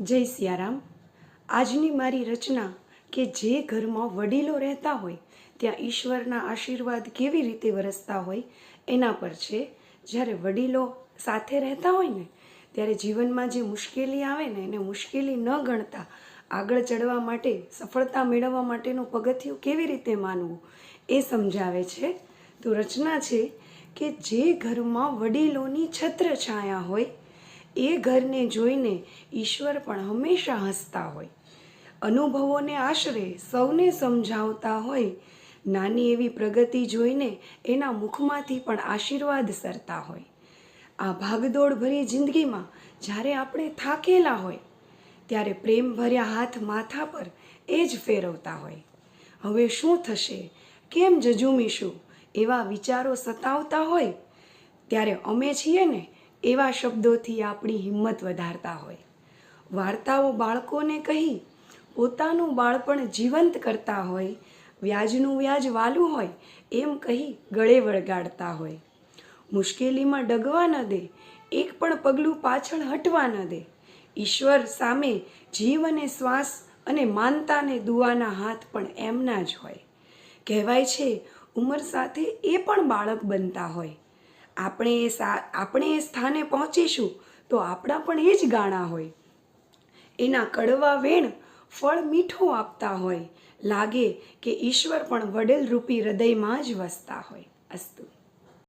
જય સિયારામ. આજની મારી રચના કે જે ઘરમાં વડીલો રહેતા હોય, ત્યાં ઈશ્વરના આશીર્વાદ કેવી રીતે વરસતા હોય, એના પર છે. જ્યારે વડીલો સાથે રહેતા હોય ને, ત્યારે જીવનમાં જે મુશ્કેલી આવે ને, એને મુશ્કેલી ન ગણતા આગળ ચડવા માટે, સફળતા મેળવવા માટેનું પગથિયું કેવી રીતે માનવું, એ સમજાવે છે. તો રચના છે કે જે ઘરમાં વડીલોની છત્ર છાયા હોય એ ઘરને જોઈને ઈશ્વર પણ હંમેશા હસતા હોય. અનુભવોને આશરે સૌને સમજાવતા હોય. નાની એવી પ્રગતિ જોઈને એના મુખમાંથી પણ આશીર્વાદ સરતા હોય. આ ભાગદોડ ભરી જિંદગીમાં જ્યારે આપણે થાકેલા હોય, ત્યારે પ્રેમ ભર્યા હાથ માથા પર એ જ ફેરવતા હોય. હવે શું થશે? કેમ જજુમીશું? એવા વિચારો સતાવતા હોય? ત્યારે અમે છીએ ને એવા શબ્દોથી આપણી હિંમત વધારતા હોય. વાર્તાઓ બાળકોને કહી, પોતાનું બાળપણ જીવંત કરતા હોય, વ્યાજનું વ્યાજ વાલું હોય, એમ કહી ગળે વળગાડતા હોય. મુશ્કેલીમાં ડગવા ન દે, એક પણ પગલું પાછળ હટવા ન દે. ઈશ્વર સામે જીવ અને શ્વાસ અને માનતાને દુવાના હાથ પણ એમના જ હોય. કહેવાય છે, ઉંમર સાથે એ પણ બાળક બનતા હોય. આપણે એ આપણે એ સ્થાને પહોંચીશું તો આપણા પણ એ જ ગાણા હોય. એના કડવા વેણ ફળ મીઠું આપતા હોય. લાગે કે ઈશ્વર પણ વડેલ રૂપી હૃદયમાં જ વસતા હોય. અસ્તુ.